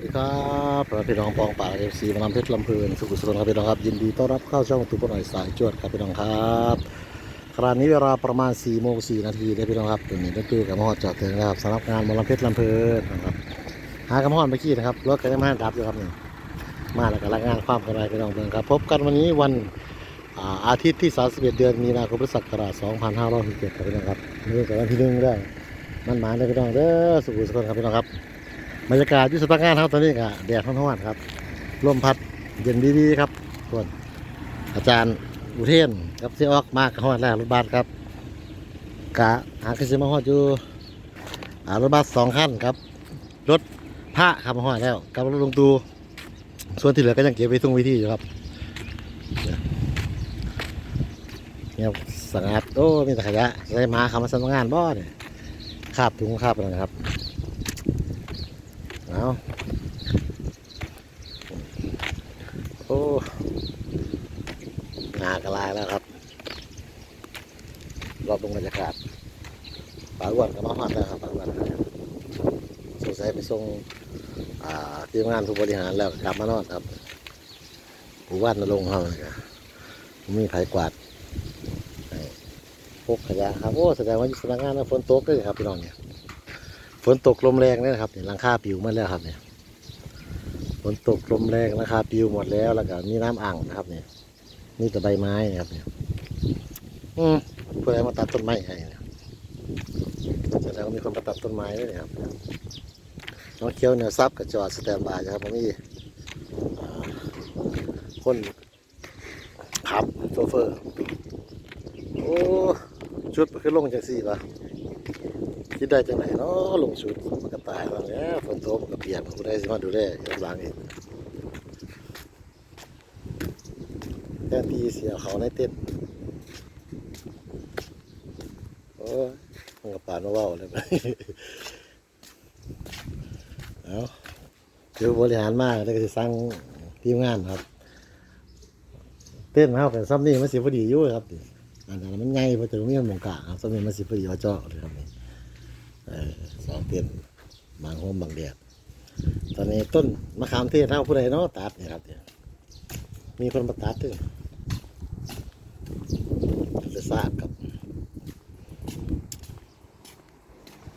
วัสดีครับพี่น้องปองป่าเอฟซีมานำเพชรลำเพลินสุขุสุขครับพี่น้องครับยินดีต้อนรับเข้าช่องตุกหน่อยสายจวดครับพี่น้องครับขณะนี้เวลาประมาณ4ี่โมงสี่นาทีได้พี่น้องครับตัวนี้ก็คือกับมอดจอดถึงนะครับสำหรับงานมานำเพชรลำเพลินนะครับหากระมอดเมื่อกี้นะครับรถก็ยังไม่ได้ดับอยู่ครับนี่มาแล้วก็รายงานความกันไปพี่น้องเพื่อนครับ พบกันวันนี้วันอาทิตย์ที่ 31 เดือนมีนาคมพุทธศักราช2567ครับพี่น้องครับนี่ก็วันที่หนึ่งได้มันหมายเลยพี่น้องเด้อสุขุสุขครับพี่น้องครับ บรรยากาศอยุสำนักงานครับตอนนี้ก็แดดร้อนๆครับลมพัดเย็นดีๆครับส่วนอาจารย์อุเทนกับเสียออกมากฮอดแล้วรถบัสครับกะหาขึ้นมาฮอดอยู่รถบัสสองคันครับ รถพระขับมาฮอดแล้วกับรถลงตูส่วนที่เหลือก็ยังเก็บไว้ทุงวิธีอยู่ครับเนี่ยสังกัดโอ้มีแต่ขยะใส่มาคำมาสำนักงานบ่เนี่ยคาบถุงคาบอะไรนะครับ เอาโอ้งากระลายแล้วครับ รอบตรงบรรยากาศปลาอ้วนก็มาฮอดแล้วครับปลาอ้วนสงสัยไปส่งทีมงานผู้บริหารแล้วกลับมานอนครับผู้ว่านนรงเขาเนี่ยมีไผกวาดพกขยะครับ โอ้แสดงว่าอยู่สำนักงานแล้วฝนตกเลยครับพี่น้องเนี่ย ฝนตกลมแรงเนี่ยนะครับเนี่ยหลังคาปิวหมาแล้วครับเนี่ยฝนตกลมแรงหลังคาปิวหมดแล้วแล้วก็มีน้ำอ่างนะครับเนี่ยนี่แต่ใบไม้นะครับเนี่ยอืมเพื่อให้มาตัดต้นไม้ให้เนี่ยแสดงว่ามีคนมาตัดต้นไม้ด้วยเนะครับน้องเคี้ยวเนี่ยซับกับจอดสแตนบายนะครับผมมีอ่คนขับโชเฟอร์ โอ้ ชุดมันคือลงจากสี่ปะ คิดได้จังไหนเนาะลงชุดมันก็ตายแล้วเนี่ยฝนตกมันก็เปียกกูได้สิมาดูแลย้อนหลังเองแทนที่เสียเขาในเต้นโอ้ยมันก็ป่านมาว่าเลยเอาเดี๋ยวบริหารมากแล้วก็จะสร้างทีมงานครับ เต้นเขาเป็นซ้ำนี่มันสิพอดีอยู่ครับอันนั้นมันใหญ่เพอจะมีมันหมงกะครับซ้ำนี่มันสิพอดีว่าเจาะเลยครับนี่ อสองเตียนบางโฮมบางแดดตอนนี้ต้นมะขามเทศเท่าผู้ใดเนาะตัดนี่ครับเนี่ยมีคนมาตัดด้วยจะทราบครับ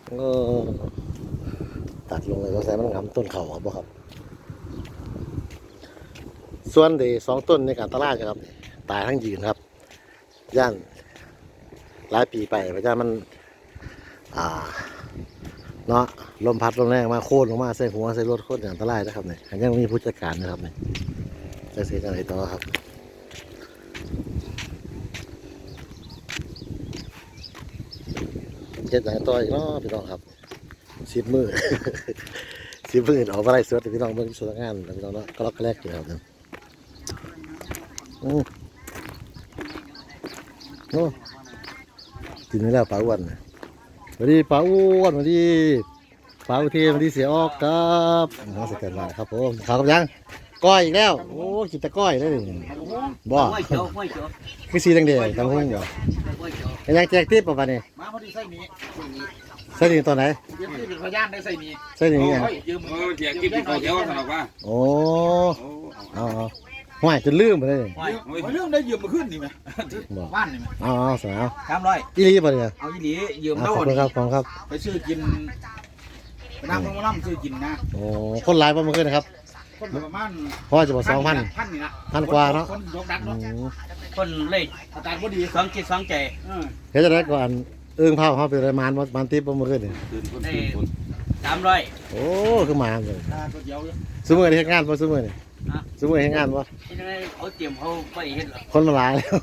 ก็ตัดลงเลยก็ใส่มันงำต้นเขาครับบ่ครับ ส่วนเดสองต้นในการตลาดครับ ตายทั้งยืนครับ ย่านหลายปีไปเพราะว่ามัน อ่า เนาะลมพัดลมแรงมาโค่นลงมาใส่หัวใส่รถโค่นอย่างอันตรายนะครับเนี่ยยังมีผู้จัดการนะครับเนี่ยจะเสียอะไรต่อครับเจ็ดไหนต่ออีกเนาะพี่น้องครับสิบมือสิบมือออกมาไล่สดพี่น้องเบิ่งสวนงานพี่น้องเนาะก็ล็อกแรกอยู่ครับเนี่ยอืมโอ้กินไม่แล้วปลาอ้วนนะ วัสดีป้าอ้วนสวัสดีป้าอุเทนสวัสดีเสียออกครับน้องสแกนมาครับผมขาวกับยังก้อยอีกแล้ว โอ้กินแต่ก้อยได้เลยบ่ห้วยเขียวห้วยเขียวคือสีแดงๆทั้งหุ้งบ่ห้วยเขียวยังแจกทิปป่ะปะนี่มาพอดีใส่หมีใส่ถึงตอนไหนยืมที่เป็นพยานได้ใส่หมีใส่ถึงยังโอ้ยยืมเออเดี๋ยวกินที่เขาเดียวสำหรับว่าโอ้โอ้เอาเอา ห่วยจนลืมไปเลยยืมโอ้ยเรื่องได้ยืมมาขึ้นนี่ไหมบ่บ้านนี่ไหมเอาเอาสาวสามร้อยอีหลีป่ะเนี่ยเอาอีหลียืมอะเท่าขอบคุณครับขอบคุณครับ ไปซื้อกินไปนั่งลงมาล่ำซื้อกินนะโอ้คนหลายป่ะเมื่อคืนนะครับคนประมาณเพราะว่าจะบอกสองพัน พันนี่นะพันกว่าเนอะ คนยกดักอืเนาะมคนเลยอาจารย์พอดีสองจิตสองใจเออเฮ็ดจะได้ก่อนเอื้องเผาเขาเป็นอะไรมานบ่มันทิปป่ะเมื่อคืนนี่ตื่นคนตื่นคนสามร้อยโอ้คือมาเลยตาตัวเดียวอยู่สมมติเฮ็ดงานป่ะสมม ตินี่สมมติเฮ็ดงานป่ะที่นั่นเขาเตรียมเขาไปเห็นหรอกคนมาหลายแล้ว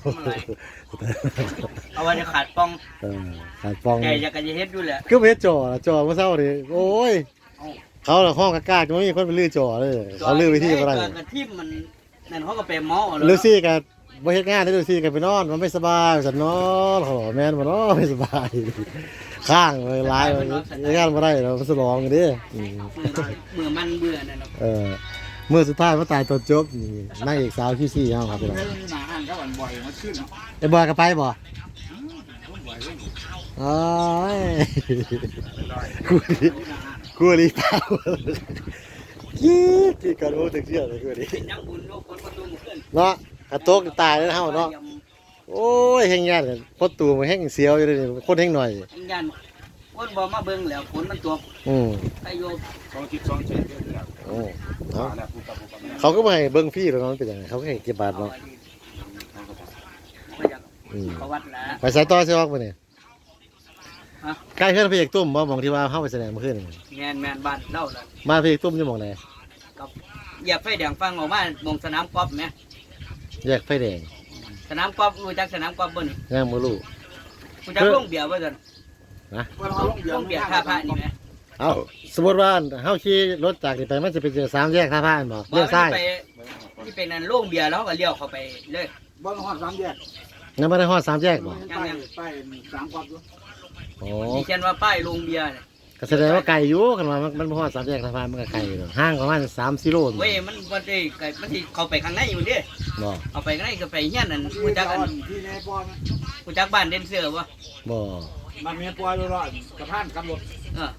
เอาไว้จะขาดป้องเออขาดฟองใจอยากจะเฮ็ดด้วยแหละ ก็เพชรจ่อล่ะจ่อเมื่อเช้าดิโอ้ยเขาละห้องกากาจะไม่มีคนไปลื้อจ่อเลยเขาลื้อไปที่อะไรกระทิมมันนั่นเขาก็ไปหมอเลยลูซี่กับบ่เฮ็ดงานได้ลูซี่กับไปนอน มันไม่สบายสันนอนเขาบอกแม่นบ่นอนไม่สบาย ข้างเลยลายมันเฮ็ดงานบ่ได้เรามันสลองกันดิอืมมือมันเบื่อนั่นเออ มื้อสุดท้ายมาตายตอนจบนี่นางเอกสาวคิวซี่เฮาครับพี่น้องเรื่องหนาอ่านก็วันบ่อยมาขึ้นเนาะไอ้บอยก็ไปบ่โอ้ยกูนี่กูนี่เปล่ากี้ที่กันรู้ถึงเชื่อเลยคือดิเป็นยังบุญโลกคนประตูหมู่ขึ้นเนาะกระโตกตายแล้วเฮาเนาะโอ้ยแห้งยานกันพดตูมันแห้งเสียวอยู่เลยนี่คนแห้งหน่อยยังยันคนบ่มาเบิ่งแล้วฝนมันตกอืมไปโยมสองจิตสองใจเดือดโอ้ เอาเนาะแล้วพูดกับพูดกับแม่เขาก็บ่ให้เบิ่งฟรีแล้วเนาะมันเป็นยังไงเขาก็ให้เก็บบาทเอาเนาะอันนี้เขาก็บอกก็อยากอืมประวัติละไปสายต่อสิออกบ่เนี่ยฮะ ใกล้เฮือนพระเอกตุ้มบ่หมองที่ว่าเฮาไปแสดงเมื่อคืนนี่แมนแมนบ้านเล่าละบ้านพระเอกตุ้มอยู่หม่องไหนเหยียบไฟแดงฟังออกมาหมองสนามกอล์ฟไหมแยกไฟแดงสนามกอล์ฟรู้จักสนามกอล์ฟบ่นี่ย่างบ่รู้รู้จักโรงเบียร์บ่ซั่นวันเขาลงเดือโรงเบียร์ท่าพระนี่ไหม เอ้าสมมุติว่าเฮาขี่รถจากนี่ไปมันจะไปเจอสามแยกท่าพระบ่บ่เลี้ยวซ้ายไปที่เป็นอันโรงเบียร์แล้วก็เลี้ยวเข้าไปเลยบ้านหอดสามแยกยังบ่ได้ฮอดสามแยกบ่ไปไปสามกว่าอยู่โอ้มีเขียนว่าป้ายโรงเบียร์เนี่ยก็แสดงว่าไกลอยู่คันว่ามันมันบ่ฮอดสามแยกท่าพระมันก็ไกลอยู่เนาะห่างประมาณ3กิโลเว้ยมันบ่ได้ไกลมันสิเข้าไปข้างในอยู่เด้บ่เอาไปข้างในก็ไปเฮียนนั่นที่รู้จักอันที่ในปอนรู้จักบ้านเดนเซอร์บ่บ่มันมีปอยรอดกระพานกำรถเออ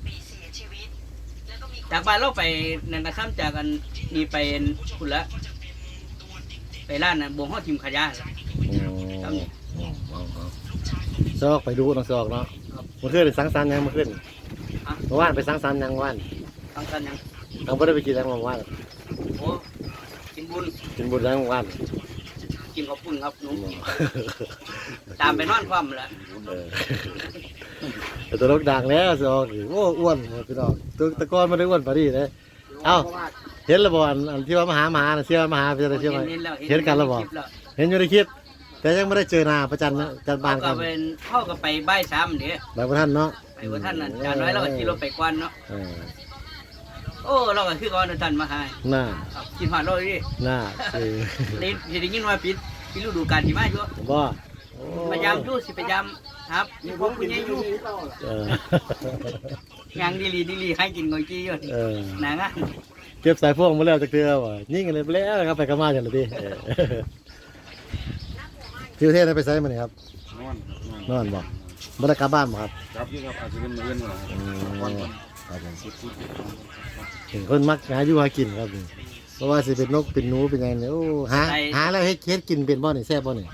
จากบ้านเราไปนั่นก็ซ้ำจากกันนี่ไปพุ่นละ ไปร้านน่ะบ่งฮอดทิมขยะล่ะโอ้ครับซอกไปดูน้องซอกเนาะเมื่อคืนไปสังสรรค์ยังเมื่อคืนเมื่อวานไปสังสรรค์ยังเมื่อวานทางกันยังเราไม่ได้ไปกินยังเมื่อวานโอ้กินบุญกินบุญยังเมื่อวานกินข้าวปุ้นครับหนุ่มตามไปนอนความละเออแต่ตัวลูกดังแล้วซอกโอ้อ้วนพี่น้องตัวตะกอนมาได้อ้วนปารีเลยเอ้าเห็นระบอนอันที่ว่ามหามาน่ะเชื่อมหาเชื่ออะไรเชื่อไหมเห็นแล้วเห็นกันแล้วบ่คปเห็นอยู่ในคลิปแต่ยังไม่ได้เจอหน้าประจันนะจันบานเขากัก็นเป็นเข้าก็ไปบ่ายสามเดี๋ยวแบบว่าท่านเนาะไปว่าท่านนั่นจานน้อยเราก็ขี่รถไปกวนเนาะเออโอ้เราก็คือก่อนท่านมาให้หน้าครับกินผ่านเราดิหน้าเออนี่จะได้ยินว่าปิดปิดฤดูกาลที่มาอยู่บ่โอ้พยายามอยู่สิพยายาม ครับนี่ผมคุณยังอยู่เออยังดีลีดีลีให้กินงอยกี้อยู่เออหนางานเก็บสายพวงมาแล้วจากเทือว่ะยิ่งกันเลยไปแล้วครับไปกระมาจังเลยดิเออที่ประเทศนั้นไปไซมาเนี่ยครับนอนนอนนอนบอกบรรยากาศบ้านบ่ครับครับยี่ครับอาจจะเป็นเงินหน่อยอืมวันวันครับผมสิบสิบเห็นคนมักหาอยู่หากินครับนี่เพราะว่าสิเป็นนกเป็นหนูเป็นไงเนี่ยโอ้หาหาแล้วเฮ็ดเฮ็ดกินเป็นบ่นี่แซ่บบ่นี่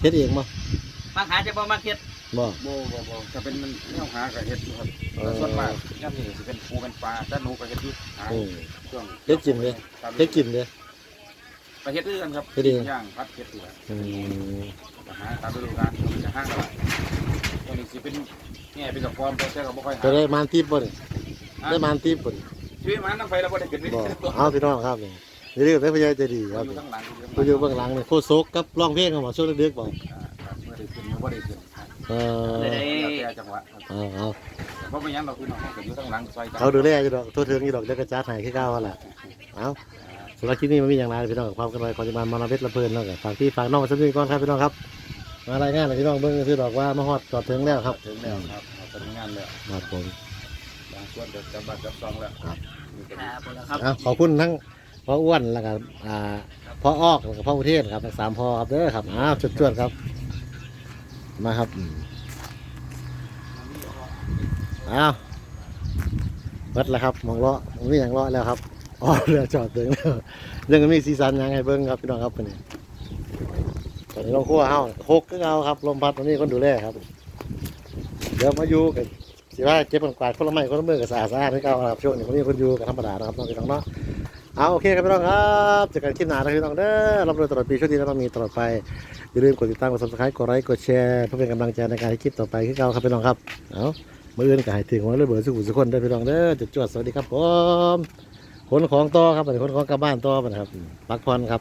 เฮ็ดเองบ่มาหาจะบ่มาเฮ็ด บ่โบโบโบจะเป็นแนวหากับเห็ดครับแต่ส่วนมากย่ำนี่จะเป็นปูเป็นปลาแต่หนูกับเห็ดยุดหาโอ้ช่วงเฮ็ดกินเลยเฮ็ดกินเลย ไปเห็ดด้วยกันครับเฮ็ดเอง ย่างพัดเห็ดอยู่แล้วอืมหาตามฤดูกาลจะห้างอะไรตอนนี้สิเป็นแง่เป็นกับความแต่ก็บ่ค่อยหาจะได้มานทิพย์บ่นี่ได้มานทิพย์บ่นี่ชีวิตมันน้ำไฟเราบ่ได้ขึ้นนี่บ่เอาพี่น้องครับนี่นี่เรียกได้พยาใจดีครับอยู่ข้างหลังผู้อยู่เบื้องหลังนี่โคตรซกกับร้องเพลงกันบ่ช่วงดึกๆบ่เมื่อได้ขึ้นบ่ได้ขึ้น เออเลยได้แล้วแต่จังหวะเอาเอาเพราะไม่งั้นเราคือน้องก็อยู่ข้างหลังซอยกันเขาดูแลอยู่ดอกโทษถึงอยู่ดอกเดี๋ยวกระจาดให้คือเก่าหั่นล่ะเอาสำหรับคลิปนี้มันมีอย่างไรพี่น้องความกันไว้ขอจะมามานเพชรละเพลินเนาะก็ฝากพี่ฝากน้องมาสักนิดก่อนครับพี่น้องครับ มารายงานให้พี่น้องเบิ่งคือดอกว่ามาฮอดจอดถึงแล้วครับถึงแล้วครับเอาไปงานแล้วครับผม บางส่วนเดี๋ยวจะบัตรจับซองแล้วครับผมแล้วครับเอาขอบคุณทั้งพ่ออ้วนแล้วก็อ่าพ่อออกแล้วก็พ่ออุเทศครับทั้งสามพ่อครับเด้อครับอ้าวจวดๆครับ มาครับอ้าวเบิดแล้วครับมองเลาะมองนี่อย่างเลาะแล้วครับอ๋อเรือจอดถึงแล้วยังมีสีสันยังไงเบิ่งครับพี่น้องครับคนนี้ตอนนี้ลงครัวเฮาหกก็เอาครับลมพัดตอนนี้คนดูแลครับเดี๋ยวมาอยู่กันสิว่าเก็บกันกวาดคนละไม้คนละมือกับสะอาดสะอาดให้เก่าครับช่วงนี้คนนี้คนอยู่กันธรรมดานะครับน้องพี่น้องเนาะ เอาโอเคครับพี่น้องครับเจอกันคลิปหน้านะพี่น้องเด้อรับรู้ตลอดปีช่วงนี้แล้วก็มีตลอดไปอย่าลืมกดติดตามกด subscribe กดไลค์กดแชร์เพื่อเป็นกำลังใจในการคลิปต่อไปขึ้นเก่าครับพี่น้องครับเอาเมืออื่นก็ให้ถึงวันเลยเบอร์สุขุมสุขคนได้อพี่น้องเด้อจุดจวดสวัสดีครับผมขนของต่อครับขนของกลับบ้านต่อไปนะครับพักผ่อนครับ